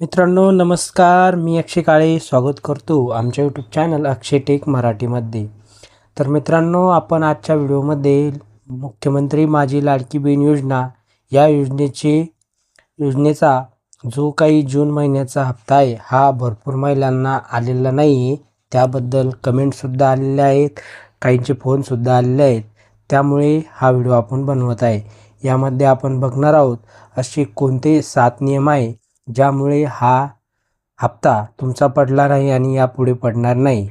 मित्रांनो नमस्कार. मी अक्षय काळे स्वागत करतो आमच्या यूट्यूब चॅनल अक्षय टेक मराठीमध्ये. तर मित्रांनो आपण आजच्या व्हिडिओमध्ये मुख्यमंत्री माझी लाडकी बहीण योजना या योजनेचे योजनेचा जो काही जून महिन्याचा हप्ता आहे हा भरपूर महिलांना आलेला नाही आहे त्याबद्दल कमेंटसुद्धा आलेले आहेत. काहींचे फोनसुद्धा आलेले आहेत. त्यामुळे हा व्हिडिओ आपण बनवत आहे. यामध्ये आपण बघणार आहोत असे कोणते सात नियम आहे ज्यामुळे हा हप्ता तुमचा पडला नाही आणि यापुढे पडणार नाही.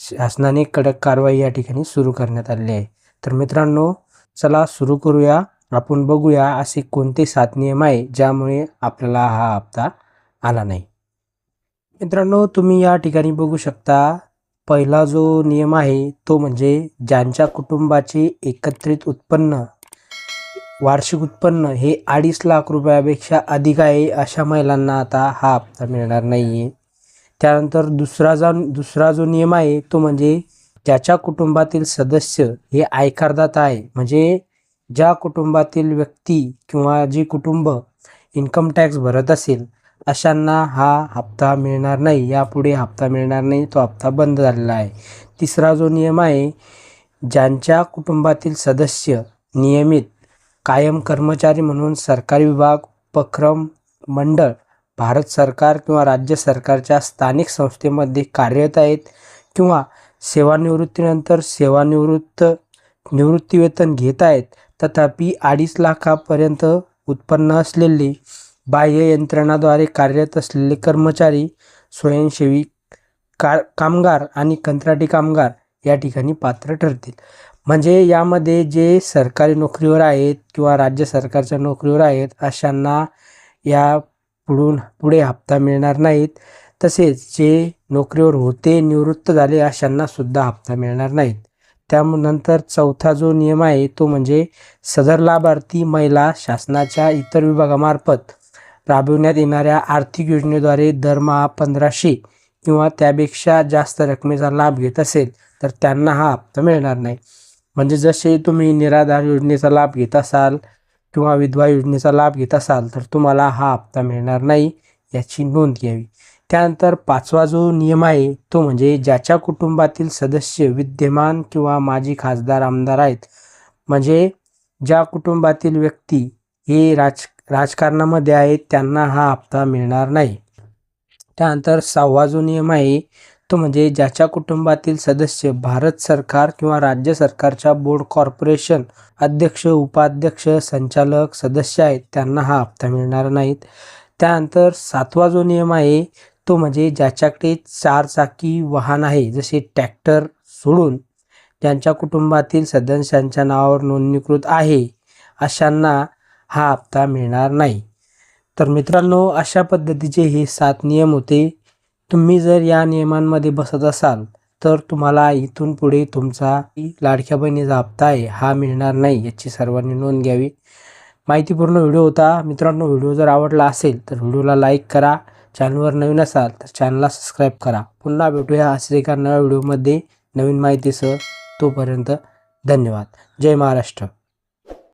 शासनाने कडक कारवाई या ठिकाणी सुरू करण्यात आली आहे. तर मित्रांनो चला सुरू करूया. आपण बघूया असे कोणते सात नियम आहे ज्यामुळे आपल्याला हा हप्ता आला नाही. मित्रांनो तुम्ही या ठिकाणी बघू शकता पहिला जो नियम आहे तो म्हणजे ज्यांच्या कुटुंबाचे एकत्रित उत्पन्न वार्षिक उत्पन्न हे अडीच लाख रुपयापेक्षा अधिक आहे अशा महिलांना आता हा हप्ता मिळणार नाही आहे त्यानंतर दुसरा जो दुसरा जो नियम आहे तो म्हणजे ज्याच्या कुटुंबातील सदस्य हे आयकरदाता आहे. म्हणजे ज्या कुटुंबातील व्यक्ती किंवा जे कुटुंब इन्कम टॅक्स भरत असेल अशांना हा हप्ता मिळणार नाही. यापुढे हप्ता मिळणार नाही तो हप्ता बंद झालेला आहे. तिसरा जो नियम आहे ज्यांच्या कुटुंबातील सदस्य नियमित कायम कर्मचारी म्हणून सरकारी विभाग उपक्रम मंडळ भारत सरकार किंवा राज्य सरकारच्या स्थानिक संस्थेमध्ये कार्यरत आहेत किंवा सेवानिवृत्तीनंतर सेवानिवृत्त निवृत्तीवेतन घेत आहेत तथापि अडीच लाखापर्यंत उत्पन्न असलेली बाह्य यंत्रणाद्वारे कार्यरत असलेले कर्मचारी स्वयंसेवी का कामगार आणि कंत्राटी कामगार या ठिकाणी पात्र ठरतील. म्हणजे यामध्ये जे सरकारी नोकरीवर आहेत किंवा राज्य सरकारच्या नोकरीवर आहेत अशांना या पुढून पुढे हप्ता मिळणार नाहीत. तसेच जे नोकरीवर होते निवृत्त झाले अशांना सुद्धा हप्ता मिळणार नाहीत. त्यानंतर चौथा जो नियम आहे तो म्हणजे सदर लाभार्थी महिला शासनाच्या इतर विभागामार्फत राबविण्यात येणाऱ्या आर्थिक योजनेद्वारे दरमहा पंधराशे किंवा त्यापेक्षा जास्त रकमेचा लाभ घेत असेल तर त्यांना हा हप्ता मिळणार नाही. म्हणजे जसे तुम्ही निराधार योजनेचा लाभ घेत असाल किंवा विधवा योजनेचा लाभ घेत असाल तर तुम्हाला हा हप्ता मिळणार नाही याची नोंद घ्यावी. त्यानंतर पाचवा जो नियम आहे तो म्हणजे ज्याच्या कुटुंबातील सदस्य विद्यमान किंवा माजी खासदार आमदार आहेत म्हणजे ज्या कुटुंबातील व्यक्ती हे राज राजकारणामध्ये आहेत त्यांना हा हप्ता मिळणार नाही. त्यानंतर सहावा जो नियम आहे तो म्हणजे ज्याच्या कुटुंबातील सदस्य भारत सरकार किंवा राज्य सरकारच्या बोर्ड कॉर्पोरेशन अध्यक्ष उपाध्यक्ष संचालक सदस्य आहेत त्यांना हा हप्ता मिळणार नाहीत. त्यानंतर सातवा जो नियम आहे तो म्हणजे ज्याच्याकडे चारचाकी वाहन आहे जसे ट्रॅक्टर सोडून ज्यांच्या कुटुंबातील सदस्यांच्या नावावर नोंदणीकृत आहे अशांना हा हप्ता मिळणार नाही. तर मित्रांनो अशा पद्धतीचे हे सात नियम होते. तुम्ही जर या नियमांमध्ये बसत असाल तर तुम्हाला इथून पुढे तुमचा लाडक्या बहिणीचा हप्ता आहे हा मिळणार नाही याची सर्वांनी नोंद घ्यावी. माहितीपूर्ण व्हिडिओ होता. मित्रांनो व्हिडिओ जर आवडला असेल तर व्हिडिओला लाईक करा. चॅनलवर नवीन असाल तर चॅनलला सबस्क्राईब करा. पुन्हा भेटूया असे एका नव्या व्हिडिओमध्ये. नवीन माहितीसह तोपर्यंत धन्यवाद. जय महाराष्ट्र.